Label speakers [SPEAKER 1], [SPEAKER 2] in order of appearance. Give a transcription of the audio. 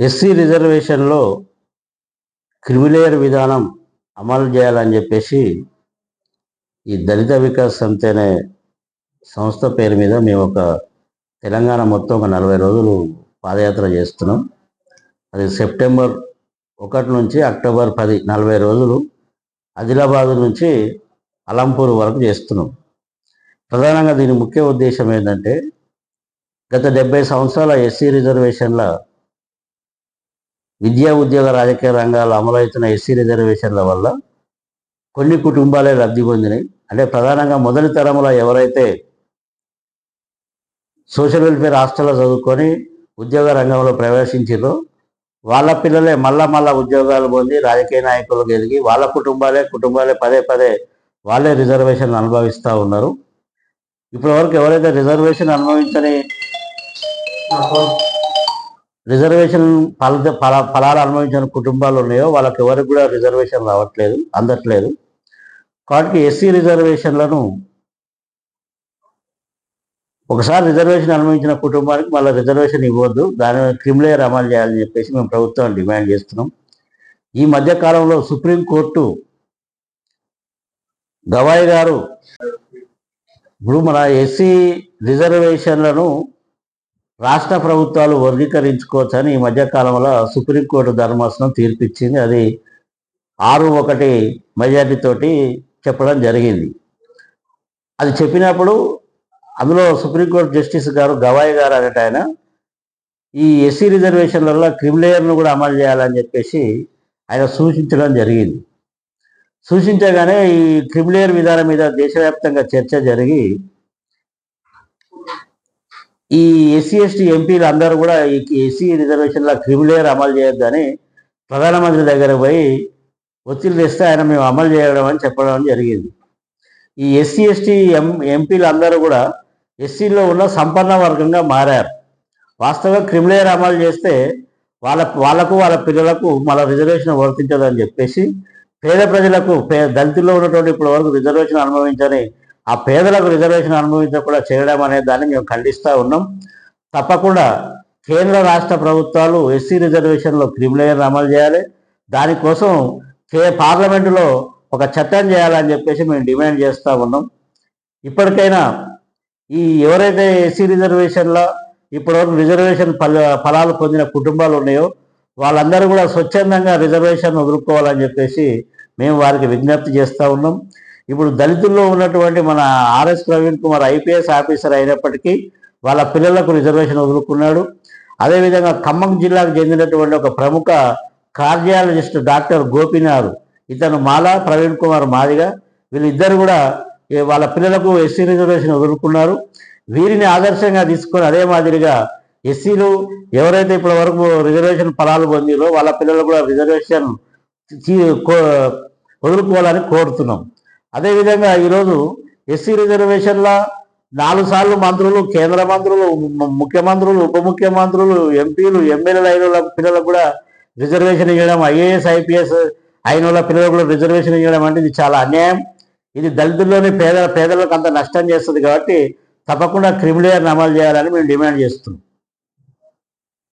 [SPEAKER 1] SC రిజర్వేషన్లో creamy layer విధానం అమలు చేయాలని చెప్పేసి ఈ దళిత వికాస్ సంస్థ అనే సంస్థ పేరు మీద మేము ఒక తెలంగాణ మొత్తం ఒక నలభై రోజులు పాదయాత్ర చేస్తున్నాం. అది సెప్టెంబర్ ఒకటి నుంచి అక్టోబర్ పది నలభై రోజులు ఆదిలాబాద్ నుంచి అలంపూర్ వరకు చేస్తున్నాం. ప్రధానంగా దీని ముఖ్య ఉద్దేశం ఏంటంటే గత డెబ్బై సంవత్సరాల ఎస్సీ రిజర్వేషన్ల విద్యా ఉద్యోగ రాజకీయ రంగాలు అమలవుతున్న ఎస్సీ రిజర్వేషన్ల వల్ల కొన్ని కుటుంబాలే లబ్ధి పొందినాయి. అంటే ప్రధానంగా మొదటి తరంలో ఎవరైతే సోషల్ వెల్ఫేర్ హాస్టల్లో చదువుకొని ఉద్యోగ రంగంలో ప్రవేశించారో వాళ్ళ పిల్లలే మళ్ళా మళ్ళా ఉద్యోగాలు పొంది రాజకీయ నాయకులు గెలిగి వాళ్ళ కుటుంబాలే కుటుంబాలే పదే పదే వాళ్ళే రిజర్వేషన్ అనుభవిస్తూ ఉన్నారు. ఇప్పటి వరకు ఎవరైతే రిజర్వేషన్ అనుభవించని రిజర్వేషన్ ఫల ఫల ఫలాలు అనుభవించిన కుటుంబాలు ఉన్నాయో వాళ్ళకి ఎవరికి కూడా రిజర్వేషన్ రావట్లేదు అందట్లేదు. కాబట్టి ఎస్సీ రిజర్వేషన్లను ఒకసారి రిజర్వేషన్ అనుభవించిన కుటుంబానికి మళ్ళీ రిజర్వేషన్ ఇవ్వద్దు దాని క్రిమిలేయర్ అమలు చేయాలని చెప్పేసి మేము ప్రభుత్వం డిమాండ్ చేస్తున్నాం. ఈ మధ్య కాలంలో సుప్రీంకోర్టు గవాయి గారు ఇప్పుడు మన ఎస్సీ రిజర్వేషన్లను రాష్ట్ర ప్రభుత్వాలు వర్గీకరించుకోవచ్చని ఈ మధ్యకాలంలో సుప్రీంకోర్టు ధర్మాసనం తీర్పిచ్చింది. అది ఆరు ఒకటి మెజార్టీతోటి చెప్పడం జరిగింది. అది చెప్పినప్పుడు అందులో సుప్రీంకోర్టు జస్టిస్ గారు గవాయి గారు అనేట ఆయన ఈ ఎస్సీ రిజర్వేషన్లలో క్రిమిలేయర్ను కూడా అమలు చేయాలని చెప్పేసి ఆయన సూచించడం జరిగింది. సూచించగానే ఈ క్రిమిలేయర్ విధానం మీద దేశవ్యాప్తంగా చర్చ జరిగి ఈ ఎస్సీ ఎస్టీ ఎంపీలు అందరూ కూడా ఈ ఎస్సీ రిజర్వేషన్ల క్రిమిలేయర్ అమలు చేయొద్దని ప్రధానమంత్రి దగ్గర పోయి ఒత్తిడి తెస్తే ఆయన మేము అమలు చేయడం అని చెప్పడం జరిగింది. ఈ ఎస్సీ ఎస్టీ ఎం ఎంపీలు అందరూ కూడా ఎస్సీలో ఉన్న సంపన్న వర్గంగా మారారు. వాస్తవంగా క్రిమిలేయర్ అమలు చేస్తే వాళ్ళ వాళ్ళకు వాళ్ళ పిల్లలకు మళ్ళీ రిజర్వేషన్ వర్తించదని చెప్పేసి పేద ప్రజలకు పే దళితుల్లో ఉన్నటువంటి ఇప్పటి వరకు రిజర్వేషన్ అనుభవించని ఆ పేదలకు రిజర్వేషన్ అనుభవించకుండా చేయడం అనే దాన్ని మేము ఖండిస్తూ ఉన్నాం. తప్పకుండా కేంద్ర రాష్ట్ర ప్రభుత్వాలు ఎస్సీ రిజర్వేషన్లో క్రిమిలేయర్ అమలు చేయాలి. దానికోసం కే పార్లమెంటులో ఒక చట్టం చేయాలని చెప్పేసి మేము డిమాండ్ చేస్తూ ఉన్నాం. ఇప్పటికైనా ఈ ఎవరైతే ఎస్సీ రిజర్వేషన్లో ఇప్పటివరకు రిజర్వేషన్ ఫల ఫలాలు పొందిన కుటుంబాలు ఉన్నాయో వాళ్ళందరూ కూడా స్వచ్ఛందంగా రిజర్వేషన్ వదులుకోవాలని చెప్పేసి మేము వారికి విజ్ఞప్తి చేస్తూ ఉన్నాం. ఇప్పుడు దళితుల్లో ఉన్నటువంటి మన RS Praveen Kumar IPS officer అయినప్పటికీ వాళ్ళ పిల్లలకు రిజర్వేషన్ వదులుకున్నాడు. అదేవిధంగా ఖమ్మం జిల్లాకు చెందినటువంటి ఒక ప్రముఖ కార్డియాలజిస్ట్ డాక్టర్ గోపినారు ఇతను మాలా ప్రవీణ్ కుమార్ మాదిగా వీళ్ళిద్దరు కూడా వాళ్ళ పిల్లలకు ఎస్సీ రిజర్వేషన్ వదులుకున్నారు. వీరిని ఆదర్శంగా తీసుకొని అదే మాదిరిగా ఎస్సీలు ఎవరైతే ఇప్పటి వరకు రిజర్వేషన్ ఫలాలు పొందిరో వాళ్ళ పిల్లలు కూడా రిజర్వేషన్ వదులుకోవాలని కోరుతున్నాం. అదేవిధంగా ఈరోజు ఎస్సీ రిజర్వేషన్ల నాలుగు సార్లు మంత్రులు కేంద్ర మంత్రులు ముఖ్యమంత్రులు ఉప ముఖ్యమంత్రులు ఎంపీలు ఎమ్మెల్యేలు అయిన వాళ్ళ పిల్లలకు కూడా రిజర్వేషన్ ఇవ్వడం ఐఏఎస్ ఐపీఎస్ అయిన వాళ్ళ పిల్లలకు కూడా రిజర్వేషన్ ఇవ్వడం అంటే ఇది చాలా అన్యాయం. ఇది దళితుల్లోని పేద పేదలకు అంత నష్టం చేస్తుంది కాబట్టి తప్పకుండా క్రిమిలేయర్ని అమలు చేయాలని మేము డిమాండ్ చేస్తున్నాం.